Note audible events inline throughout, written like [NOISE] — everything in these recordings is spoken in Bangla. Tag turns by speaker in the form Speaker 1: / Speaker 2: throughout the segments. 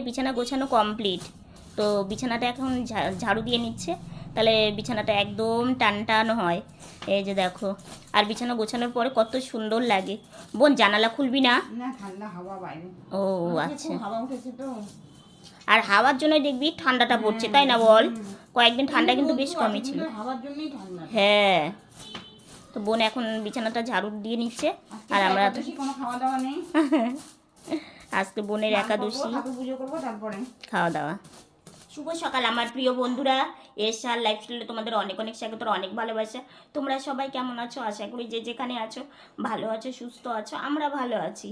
Speaker 1: বিছানা গোছানো কমপ্লিট তো বিছানাটা এখন ঝা- ঝাড়ু দিয়ে নিচ্ছে। তাহলে বিছানাটা একদম টান টান হয়। এই যে দেখো আর বিছানা গোছানোর পরে কত সুন্দর লাগে। বোন জানালা খুলবি না? ও আচ্ছা। আর হাওয়ার জন্য দেখবি ঠান্ডাটা পড়ছে তাই না বল? কয়েকদিন ঠান্ডা কিন্তু বেশ কমই ছিল। হ্যাঁ। তো বোন এখন বিছানাটা ঝাড়ু দিয়ে নিচ্ছে আর আমরা তো
Speaker 2: খাওয়া দাওয়া নেই। [LAUGHS]
Speaker 1: আজকে বোনের একাদশী। খাওয়া দাওয়া শুভ সকাল আমার প্রিয় বন্ধুরা। এসআর লাইফস্টাইলে তোমাদের অনেক অনেক স্বাগত অনেক ভালোবাসা। তোমরা সবাই কেমন আছো? আশা করি যে যেখানে আছো ভালো আছো সুস্থ আছো আমরা ভালো আছি।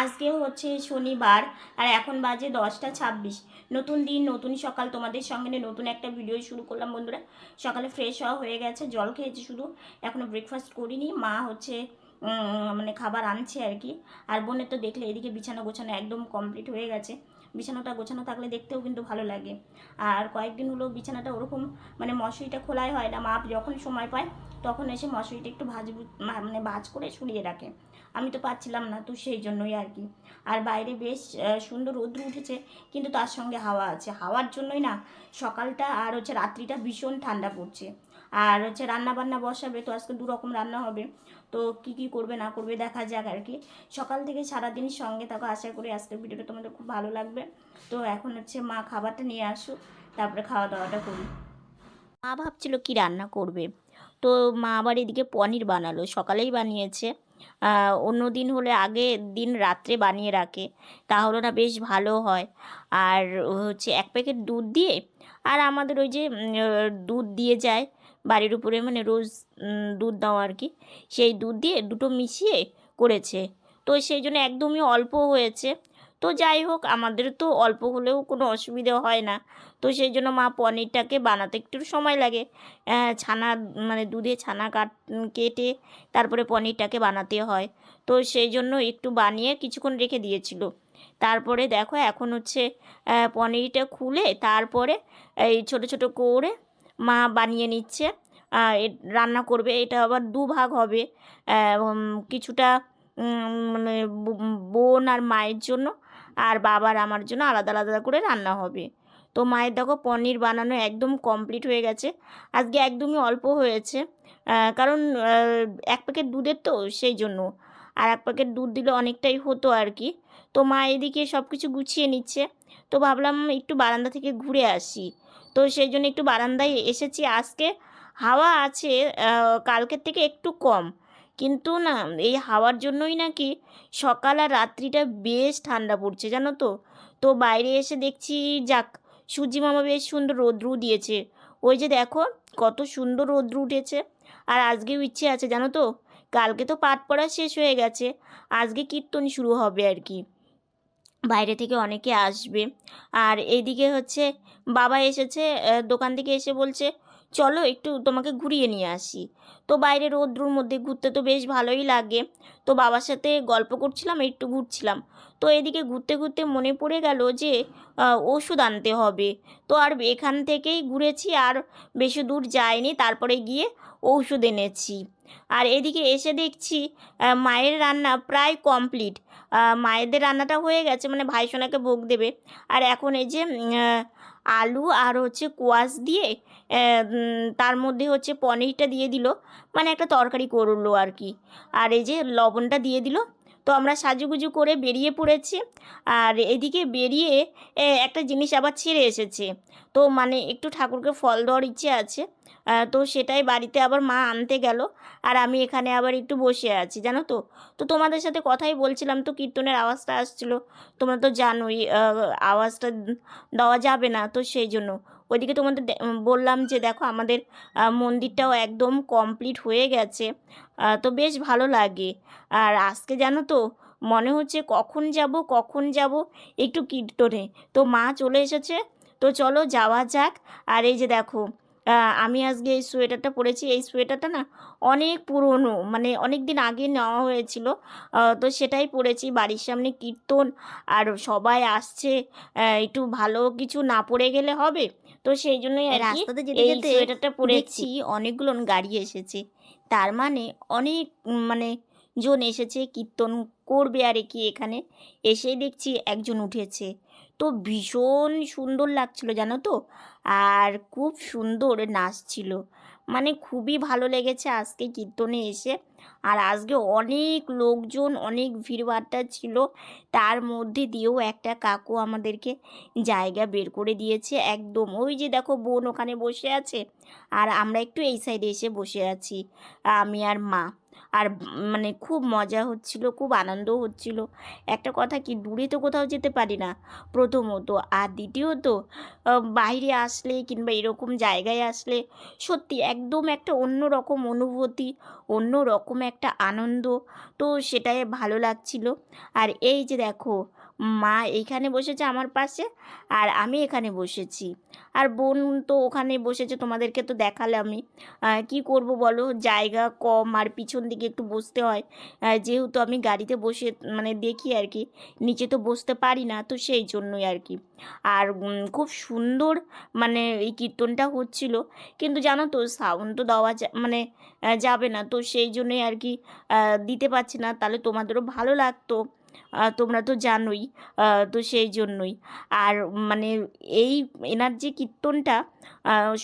Speaker 1: আজকে হচ্ছে শনিবার আর এখন বাজে দশটা ছাব্বিশ। নতুন দিন নতুন সকাল তোমাদের সঙ্গে নিয়ে নতুন একটা ভিডিও শুরু করলাম বন্ধুরা। সকালে ফ্রেশ হওয়া হয়ে গেছে জল খেয়েছি শুধু। এখনও ব্রেকফাস্ট করিনি। মা হচ্ছে মানে খাবার আনছে আর কি। আর বোনের তো দেখলে এদিকে বিছানা গোছানো একদম কমপ্লিট হয়ে গেছে। বিছানাটা গোছানো থাকলে দেখতেও কিন্তু ভালো লাগে। আর কয়েকদিন হলো বিছানাটা ওরকম মানে মশারিটা খোলাই হয় না। মাপ যখন সময় পায়, তখন এসে মশারিটা একটু ভাজ মানে ভাজ করে সরিয়ে রাখে। আমি তো পাচ্ছিলাম না তো সেই জন্যই আর কি। আর বাইরে বেশ সুন্দর রৌদ্র উঠেছে, কিন্তু তার সঙ্গে হাওয়া আছে। হাওয়ার জন্যই না সকালটা আর হচ্ছে রাত্রিটা ভীষণ ঠান্ডা পড়ছে। আর হচ্ছে রান্না বান্না বসাবে, তো আজকে দু রকম রান্না হবে। তো কি কি করবে, না করবে দেখা যাক আর কি। সকাল থেকে সারাদিন সঙ্গে থাকো, আশা করি আজকের ভিডিওটা তোমাদের খুব ভালো লাগবে। তো এখন হচ্ছে মা খাবারটা নিয়ে আসুক, তারপরে খাওয়া দাওয়াটা করি। মা ভাবছিল কি রান্না করবে। তো মা আবার এদিকে পনির বানালো, সকালেই বানিয়েছে। অন্য দিন হলে আগে দিন রাত্রে বানিয়ে রাখে, তাহলে না বেশ ভালো হয়। আর হচ্ছে এক প্যাকেট দুধ দিয়ে, আর আমাদের ওই যে দুধ দিয়ে যায় বাড়ির উপরে মানে রোজ দুধ দাও আর কি, সেই দুধ দিয়ে দুটো মিশিয়ে করেছে। তো সেই জন্য একদমই অল্প হয়েছে। তো যাই হোক, আমাদের তো অল্প হলেও কোনো অসুবিধা হয় না। তো সেই জন্য মা পনিরটাকে বানাতে একটু সময় লাগে। ছানা মানে দুধে ছানা কাট কেটে তারপরে পনিরটাকে বানাতে হয়। তো সেই জন্য একটু বানিয়ে কিছুক্ষণ রেখে দিয়েছিল। তারপরে দেখো এখন হচ্ছে পনিরটা খুলে তারপরে এই ছোট ছোট করে মা বানিয়ে নিচ্ছে। রান্না করবে। এটা আবার দু ভাগ হবে কিছুটা মানে বোন আর মায়ের জন্য আর বাবার আমার জন্য আলাদা আলাদা করে রান্না হবে। তো মায়ের দেখো পনির বানানো একদম কমপ্লিট হয়ে গেছে। আজকে একদমই অল্প হয়েছে। কারণ এক প্যাকেট দুধের তো সেই জন্য। আর এক প্যাকেট দুধ দিলে অনেকটাই হতো আর কি। তো মা এদিকে সব কিছু গুছিয়ে নিচ্ছে। তো ভাবলাম একটু বারান্দা থেকে ঘুরে আসি। তো সেই জন্য একটু বারান্দায় এসেছি। আজকে হাওয়া আছে কালকের থেকে একটু কম। কিন্তু না, এই হাওয়ার জন্যই নাকি সকাল আর রাত্রিটা বেশ ঠান্ডা পড়ছে, জানো তো? তো বাইরে এসে দেখছি, যাক সূর্যি মামা বেশ সুন্দর রৌদ্রু দিয়েছে। ওই যে দেখো, কত সুন্দর রৌদ্র উঠেছে। আর আজকেও ইচ্ছে আছে, জানো তো? কালকে তো পাঠ পড়া শেষ হয়ে গেছে। আজকে কীর্তন শুরু হবে আর কি। বাইরে থেকে অনেকে আসবে। আর এদিকে হচ্ছে বাবা এসেছে দোকান থেকে এসে বলছে, চলো একটু তোমাকে ঘুরিয়ে নিয়ে আসি। তো বাইরে রৌদ্রুর মধ্যে ঘুরতে তো বেশ ভালোই লাগে। তো বাবার সাথে গল্প করছিলাম, একটু ঘুরছিলাম। তো এদিকে ঘুরতে ঘুরতে মনে পড়ে গেল যে ওষুধ আনতে হবে। তো আর এখান থেকেই ঘুরেছি, আর বেশি দূর যায়নি তারপরে গিয়ে ঔষধ এনেছি। আর এদিকে এসে দেখছি মায়ের রান্না প্রায় কমপ্লিট। মায়েদের রান্নাটা হয়ে গেছে মানে ভাই সোনাকে ভোগ দেবে। আর এখন এই যে আলু আর হচ্ছে কোয়াশ দিয়ে তার মধ্যে হচ্ছে পনিরটা দিয়ে দিল। মানে একটা তরকারি করল আর কি। আর এই যে লবণটা দিয়ে দিল তো আমরা সাজুগুজু করে বেরিয়ে পড়েছি। আর এদিকে বেরিয়ে একটা জিনিস আবার ছেড়ে এসেছে। তো মানে একটু ঠাকুরকে ফল দেওয়ার ইচ্ছে আছে। তো সেটাই বাড়িতে আবার মা আনতে গেল। আর আমি এখানে আবার একটু বসে আছি, জানো তো? তো তোমাদের সাথে কথাই বলছিলাম তো কীর্তনের আওয়াজটা আসছিল। তোমরা তো জানোই আওয়াজটা দেওয়া যাবে না তো সেই জন্য। ওইদিকে তোমাদের বললাম যে দেখো আমাদের মন্দিরটাও একদম কমপ্লিট হয়ে গেছে। তো বেশ ভালো লাগে। আর আজকে জানো তো, মনে হচ্ছে কখন যাব কখন যাব, একটু কীর্তনে। তো মা চলে এসেছে, তো চলো যাওয়া যাক। আর এই যে দেখো আমি আজকে এই সোয়েটারটা পরেছি। এই সোয়েটারটা না অনেক পুরনো মানে অনেক দিন আগে নেওয়া হয়েছিল। তো সেটাই পরেছি। বাড়ির সামনে কীর্তন আর সবাই আসছে। একটু ভালো কিছু না পড়ে গেলে হবে। তো সেই জন্যই
Speaker 3: রাস্তাতে যেতে যেতে
Speaker 1: সোয়েটারটা পরেছি।
Speaker 3: অনেকগুলো গাড়ি এসেছে। তার মানে অনেক মানে
Speaker 1: জন এসেছে কীর্তন করবে আর কি এখানে। এসেই দেখছি একজন উঠেছে। ভীষণ সুন্দর লাগছিল, জানো তো? আর খুব সুন্দর নাচছিল। মানে খুবই ভালো লেগেছে আজকে কীর্তনে এসে। আর আজকে অনেক লোকজন, অনেক ভিড়ভাট্টা ছিল। তার মধ্যে দিয়েও একটা কাকু আমাদেরকে জায়গা বের করে দিয়েছে একদম। ওই যে দেখো বোন ওখানে বসে আছে। আর আমরা একটু এই সাইডে এসে বসে আছি, আমি আর মা। আর মানে খুব মজা হচ্ছিল, খুব আনন্দ হচ্ছিল। একটা কথা কি, দূরে তো কোথাও যেতে পারি না। প্রথমত, আর দ্বিতীয়ত বাইরে আসলে কিংবা এরকম জায়গায় আসলে সত্যি একদম একটা অন্য রকম অনুভূতি অন্য রকম একটা আনন্দ। তো সেটাই ভালো লাগছিল। আর এই যে দেখো মা এইখানে বসেছে আমার পাশে আর আমি এখানে বসেছি। আর বোন তো ওখানে বসেছে, তোমাদেরকে তো দেখালে আমি কি করব বলো? জায়গা কম আর পিছন দিকে একটু বসতে হয়। যেহেতু আমি গাড়িতে বসে মানে দেখি আর কি, নিচে তো বসতে পারি না, তো সেই জন্যই আর কি। আর খুব সুন্দর মানে এই কীর্তনটা হচ্ছিল। কিন্তু জানো তো, সাউন্ড তো দেওয়া মানে যাবে না, তো সেই জন্যই আর কি দিতে পারছি না। তাহলে তোমাদেরও ভালো লাগতো। তোমরা তো জানোই তো সেই জন্যই। আর মানে এই এনার যে কীর্তনটা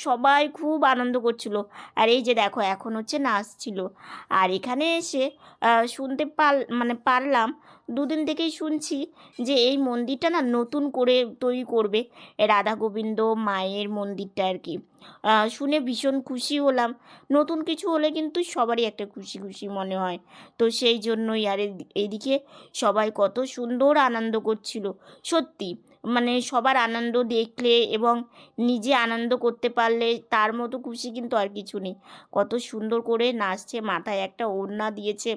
Speaker 1: সবাই খুব আনন্দ করছিল। আর এই যে দেখো, এখন হচ্ছে নাচ ছিল। আর এখানে এসে শুনতে পার মানে পারলাম দুদিন থেকেই শুনছি যে এই মন্দিরটা না নতুন করে তৈরি করবে। রাধা গোবিন্দ মায়ের মন্দিরটা আর কি। শুনে ভীষণ খুশি হলাম। নতুন কিছু হলে কিন্তু সবারই একটা খুশি খুশি মনে হয়। তো সেই জন্যই আর এদিকে সবাই কত সুন্দর আনন্দ করছিল। সত্যি মানে সবার আনন্দ দেখলে এবং নিজে আনন্দ করতে পারলে তার মতো খুশি কিন্তু আর কিছু নেই। কত সুন্দর করে নাচছে, মাথায় একটা ওড়না দিয়েছে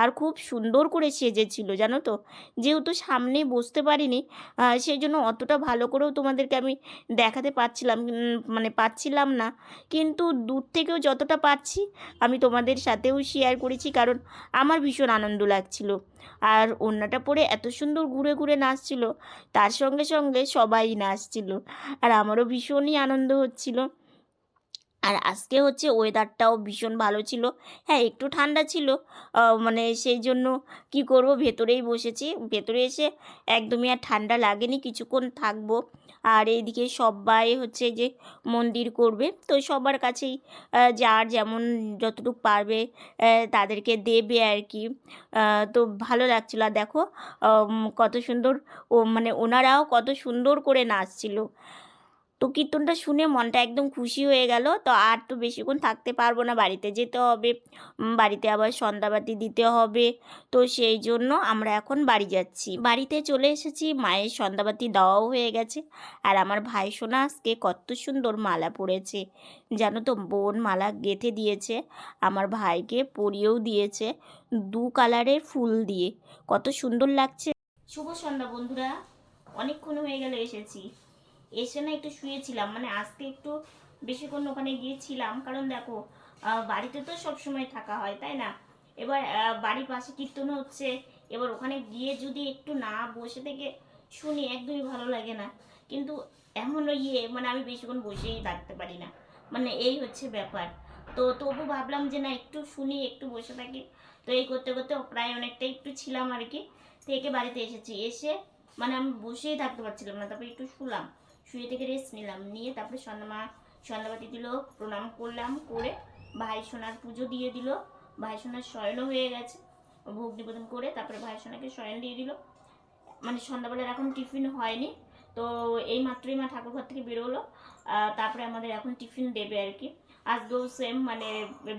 Speaker 1: আর খুব সুন্দর করে সেজেছিল, জানো তো? যেহেতু সামনে বসতে পারিনি সেই জন্য অতটা ভালো করেও তোমাদেরকে আমি দেখাতে পারছিলাম মানে পাচ্ছিলাম না। কিন্তু দূর থেকেও যতটা পাচ্ছি, আমি তোমাদের সাথেও শেয়ার করেছি কারণ আমার ভীষণ আনন্দ লাগছিল। আর ওড়নাটা পরে এত সুন্দর ঘুরে ঘুরে নাচছিল, তার সঙ্গে সঙ্গে সবাই নাচছিল। আর আমারও ভীষণই আনন্দ হচ্ছিল। আর আজকে হচ্ছে ওয়েদারটাও ভীষণ ভালো ছিল। হ্যাঁ একটু ঠান্ডা ছিল। মানে সেই জন্য কি করব? ভেতরেই বসেছি। ভেতরে এসে একদমই আর ঠান্ডা লাগেনি, কিছুক্ষণ থাকব। আর এইদিকে সবাই হচ্ছে যে মন্দির করবে। তো সবার কাছেই যার যেমন যতটুকু পারবে তাদেরকে দেবে আর কি। তো ভালো লাগছিল। আর দেখো কত সুন্দর ও মানে ওনারাও কত সুন্দর করে নাচছিল। তো কীর্তনটা শুনে মনটা একদম খুশি হয়ে গেল। তো আর তো বেশিক্ষণ থাকতে পারব না, বাড়িতে যেতে হবে। বাড়িতে আবার সন্ধ্যাবাতি দিতে হবে। তো সেই জন্য আমরা এখন বাড়ি যাচ্ছি। বাড়িতে চলে এসেছি, মায়ের সন্ধ্যাবাতি দেওয়াও হয়ে গেছে। আর আমার ভাই সোনা আজকে কত সুন্দর মালা পরেছে জানো তো, বোন মালা গেঁথে দিয়েছে, আমার ভাইকে পরিয়েও দিয়েছে দু কালারের ফুল দিয়ে। কত সুন্দর লাগছে। শুভ সন্ধ্যা বন্ধুরা, অনেকক্ষণ হয়ে গেল এসেছি। এসে না একটু শুয়েছিলাম মানে আজকে একটু বেশিক্ষণ ওখানে গিয়েছিলাম। কারণ দেখো বাড়িতে তো সব সময় থাকা হয়, তাই না? এবার বাড়ির পাশে কীর্তন হচ্ছে, এবার ওখানে গিয়ে যদি একটু না বসে থেকে শুনি, একদমই ভালো লাগে না। কিন্তু এমন ইয়ে মানে আমি বেশিক্ষণ বসেই থাকতে পারি না। মানে এই হচ্ছে ব্যাপার। তো তবু ভাবলাম যে না, একটু শুনি, একটু বসে থাকি। তো এই করতে করতে প্রায় অনেকটা একটু ছিলাম আর কি, থেকে বাড়িতে এসেছি। এসে মানে আমি বসেই থাকতে পারছিলাম না, তারপরে একটু শুলাম। শুয়ে থেকে রেস্ট নিলাম। নিয়ে তারপরে সন্ধ্যা সন্ধ্যাবাতি দিল, প্রণাম করলাম, করে ভাই সোনার পুজো দিয়ে দিল। ভাই সোনার শয়নও হয়ে গেছে। ভোগ নিবেদন করে তারপরে ভাই সোনাকে শয়ন দিয়ে দিল। মানে সন্ধ্যাবেলার এখন টিফিন হয়নি, তো এই মাত্রই মা ঠাকুর ঘর থেকে বেরোলো। তারপরে আমাদের এখন টিফিন দেবে আর কি। আজকেও সেম মানে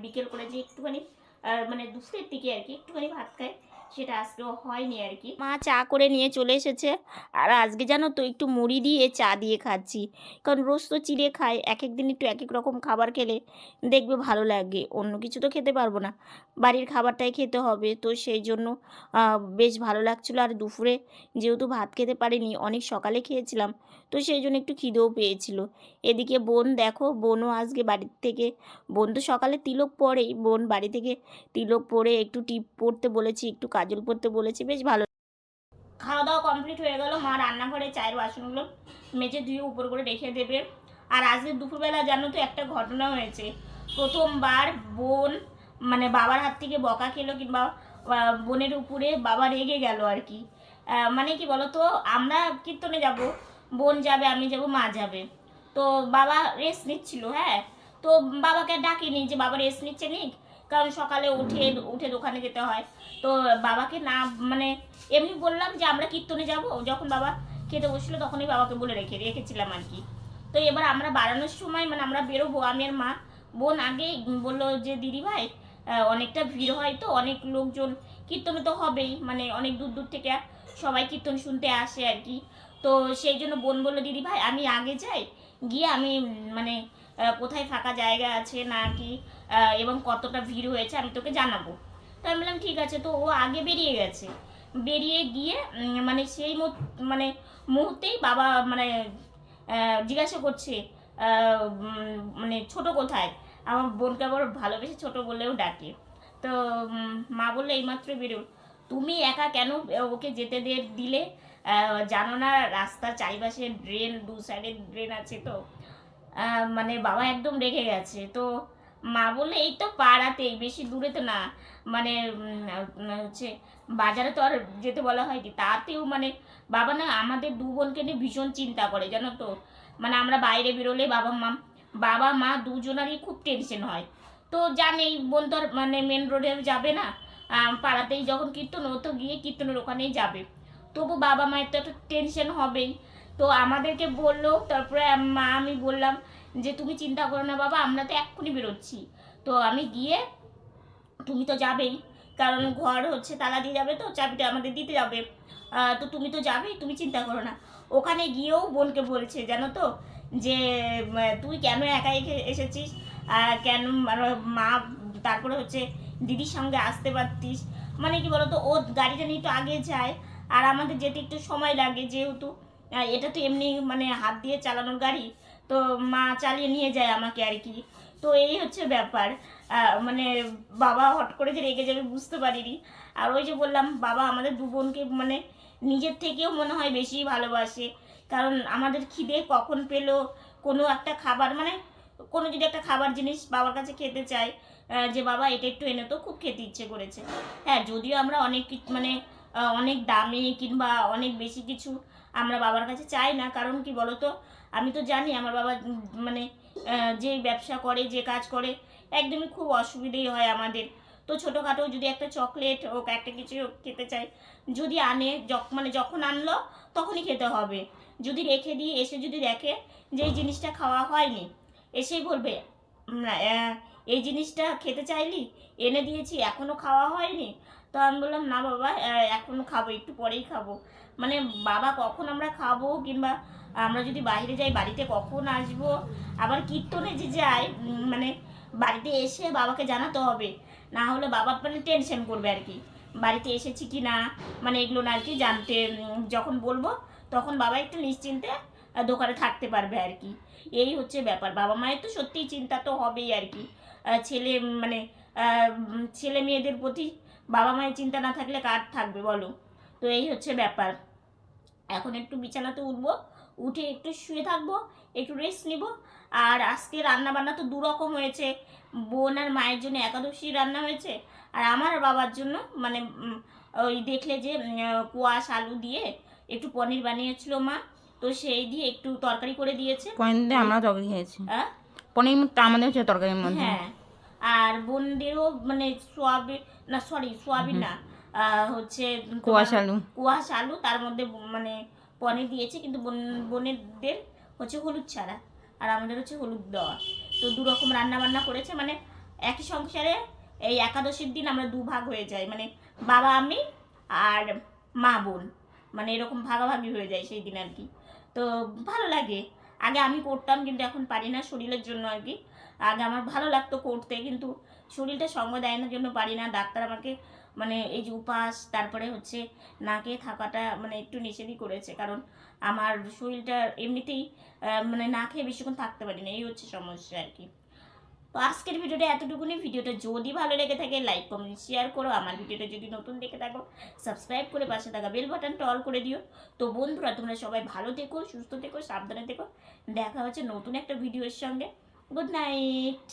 Speaker 1: বিকেল করে যে একটুখানি মানে দুপুরের দিকে আর কি, একটুখানি ভাত খায়। সেটা আজকেও হয়নি আর কি মা চা করে নিয়ে চলে এসেছে। আর আজকে জানো তো একটু মুড়ি দিয়ে চা দিয়ে খাচ্ছি। কারণ রোজ তো চিড়ে খাই এক এক দিন একটু এক এক রকম খাবার খেলে দেখবে ভালো লাগে। অন্য কিছু তো খেতে পারব না। বাড়ির খাবারটাই খেতে হবে। তো সেই জন্য বেশ ভালো লাগছিল। আর দুপুরে যেহেতু ভাত খেতে পারিনি, অনেক সকালে খেয়েছিলাম। তো সেই জন্য একটু খিদেও পেয়েছিল। এদিকে বোন দেখো, বোনও আজকে বাড়ির থেকে, বোন তো সকালে তিলক পরেই, বোন বাড়ি থেকে তিলক পরে একটু টিপ পড়তে বলেছি, একটু কাজল পরতে বলেছি, বেশ ভালো। খাওয়া দাওয়া কমপ্লিট হয়ে গেল, মা রান্নাঘরে চায়ের বাসনগুলো মেজে ধুয়ে উপর করে রেখে দেবে। আর আজকে দুপুরবেলা জানো তো একটা ঘটনা হয়েছে। প্রথমবার বোন মানে বাবার হাত থেকে বকা খেলো কিংবা বোনের উপরে বাবা রেগে গেল আর কি। মানে কি বলতো, আমরা কীর্তনে যাব, বোন যাবে, আমি যাব, মা যাবে। তো বাবা রেস্ট নিচ্ছিল হ্যাঁ? তো বাবাকে ডাকিনি যে বাবা রেস্ট নিচ্ছে নিক কারণ সকালে উঠে উঠে দোকানে যেতে হয়। তো বাবাকে না মানে এমনি বললাম যে আমরা কীর্তনে যাব। যখন বাবা খেতে বসল তখনই বাবাকে বলে রেখে, রেখেছিলাম আর কি। তো এবার আমরা বাড়ানোর সময় মানে আমরা বেরোবো, আমি আর মা। বোন আগে বলল যে, দিদি ভাই অনেকটা ভিড় হয় তো, অনেক লোকজন, কীর্তনে তো হবেই মানে অনেক দূর দূর থেকে সবাই কীর্তন শুনতে আসে আর কি। তো সেই জন্য বোন বলল, দিদি ভাই, আমি আগে যাই, গিয়ে আমি মানে কোথায় ফাঁকা জায়গা আছে না কি এবং কতটা ভিড় হয়েছে আমি তোকে জানাব। তো আমি বললাম, ঠিক আছে। তো ও আগে বেরিয়ে গেছে। বেরিয়ে গিয়ে মানে সেই মানে মুহূর্তেই বাবা মানে জিজ্ঞাসা করছে মানে ছোট কোথায়? আমার বোনকে আবার ভালোবেসে ছোট বলেও ডাকে। তো মা বললে, এইমাত্র বেরো তুমি একা কেন ওকে যেতে দিলে? জানো না রাস্তার চারিপাশে ড্রেন, দু সাইডে ড্রেন আছে তো। মানে বাবা একদম রেখে গেছে। তো মা বললে, এই তো পাড়াতেই বেশি দূরে তো না। মানে হচ্ছে, বাজারে তো আর যেতে বলা হয়নি। তাতেও মানে বাবা না আমাদের দু বোনকে নিয়ে ভীষণ চিন্তা করে, জানো তো? মানে আমরা বাইরে বেরোলে বাবা মা বাবা মা দুজনারই খুব টেনশন হয়। তো জানেই, বোন তো আর মানে মেন রোডে যাবে না। পাড়াতেই যখন কীর্তন, ও তো গিয়ে কীর্তনের ওখানেই যাবে। তবু বাবা মায়ের তো একটা টেনশন হবেই। তো আমাদেরকে বলল, তারপরে মা আমি বললাম যে তুমি চিন্তা করো না বাবা, আমরা তো এক্ষুনি বেরোচ্ছি। তো আমি গিয়ে, তুমি তো যাবেই, কারণ ঘর হচ্ছে তালা দিয়ে যাবে তো, চাবিটা আমাদের দিতে যাবে তো তুমি তো যাবেই, তুমি চিন্তা করো না। ওখানে গিয়েও বোনকে বলছে, জানো তো, যে তুই কেন একা এসে- এসেছিস? কেন মানে মা তারপরে হচ্ছে দিদির সঙ্গে আসতে পারতিস? মানে কি বলতো, ও গাড়িটা নিয়ে একটু আগে যায়, আর আমাদের যেতে একটু সময় লাগে যেহেতু। এটা তো এমনি মানে হাত দিয়ে চালানোর গাড়ি। তো মা চালিয়ে নিয়ে যায় আমাকে আর কি। তো এই হচ্ছে ব্যাপার। মানে বাবা হট করে যে রেগে যাবে বুঝতে পারিনি। আর ওই যে বললাম, বাবা আমাদের দু বোনকে মানে নিজের থেকেও মনে হয় বেশি ভালোবাসে। কারণ আমাদের খিদে কখন পেল, কোনো একটা খাবার মানে কোনো যদি একটা খাবার জিনিস বাবার কাছে খেতে চাই যে বাবা এটা একটু এনে তো খুব খেতে ইচ্ছে করেছে। হ্যাঁ যদিও আমরা অনেক মানে অনেক দামি কিংবা অনেক বেশি কিছু আমরা বাবার কাছে চাই না, কারণ কি বলতো? আমি তো জানি আমার বাবা মানে যে ব্যবসা করে, যে কাজ করে, একদমই খুব অসুবিধেই হয় আমাদের। তো ছোটোখাটো যদি একটা চকলেট হোক, একটা কিছু খেতে চাই, যদি আনে মানে যখন আনলো, তখনই খেতে হবে। যদি রেখে দিয়ে এসে যদি দেখে যে এই জিনিসটা খাওয়া হয়নি, এসেই বলবে এই জিনিসটা খেতে চাইলি? এনে দিয়েছি এখনও খাওয়া হয়নি? তো আমি বললাম, না বাবা এখনও খাব, একটু পরেই খাব। মানে বাবা, কখন আমরা খাব? কিংবা, আমরা যদি বাইরে যাই, বাড়িতে কখন আসব? আবার কীর্তনে যে যাই মানে বাড়িতে এসে বাবাকে জানাতে হবে। না হলে বাবা মানে টেনশন করবে আর কি। বাড়িতে এসেছি কি না মানে এগুলো না আর কি জানতে যখন বলব, তখন বাবা একটু নিশ্চিন্তে দোকানে থাকতে পারবে আর কি। এই হচ্ছে ব্যাপার। বাবা মায়ের তো সত্যিই চিন্তা তো হবেই আর কি। ছেলে মানে ছেলে মেয়েদের প্রতি বাবা মায়ের চিন্তা না থাকলে কার থাকবে বলো? তো এই হচ্ছে ব্যাপার। এখন একটু বিছানাতে উঠবো উঠে একটু শুয়ে থাকব একটু রেস্ট নিব। আর আজকে রান্না বান্না তো দুরকম হয়েছে। বোন আর মায়ের জন্য একাদশী রান্না হয়েছে। আর আমার বাবার জন্য মানে ওই দেখলে যে কোয়াশ আলু দিয়ে একটু পনির বানিয়েছিল মা। তো সেই দিয়ে একটু তরকারি করে দিয়েছে।
Speaker 3: পনির দিয়ে আমরা তরকারি খেয়েছি
Speaker 1: আহ?
Speaker 3: পনির আমাদের হচ্ছে তরকারির মধ্যে।
Speaker 1: হ্যাঁ। আর বোনদেরও মানে সোয়াবিন না সরি সোয়াবিন না হচ্ছে
Speaker 3: কুয়াশ আলু
Speaker 1: কুয়াশ আলু তার মধ্যে মানে পনির দিয়েছে কিন্তু বোন বোনেদের হচ্ছে হলুদ ছাড়া আর আমাদের হচ্ছে হলুদ দেওয়া। তো দু রকম রান্না বান্না করেছে মানে একই সংসারে এই একাদশীর দিন আমরা দু ভাগ হয়ে যাই মানে বাবা আমি আর মা বোন মানে এরকম ভাগাভাগি হয়ে যায় সেই দিন আর কি। তো ভালো লাগে আগে আমি করতাম কিন্তু এখন পারি না শরীরের জন্য আর কি। আগে আমার ভালো লাগতো করতে, কিন্তু শরীরটা সঙ্গ দেয় না, জন্য পারি না। ডাক্তার আমাকে মানে এই যে উপাস, তারপরে হচ্ছে না খেয়ে থাকাটা মানে একটু নিষেধই করেছে, কারণ আমার শরীরটা এমনিতেই মানে না খেয়ে বেশিক্ষণ থাকতে পারি না, এই হচ্ছে সমস্যা আর কি। তো আজকের ভিডিওটা এতটুকুনি। ভিডিওটা যদি ভালো লেগে থাকে, লাইক, কমেন্ট, শেয়ার করো। আমার ভিডিওটা যদি নতুন দেখে থাকো, সাবস্ক্রাইব করে পাশে থাকা বেল বাটনটা অল করে দিও। তো বন্ধুরা, তোমরা সবাই ভালো থেকো, সুস্থ থেকো, সাবধানে থেকো। দেখা হচ্ছে নতুন একটা ভিডিওর সঙ্গে। Good night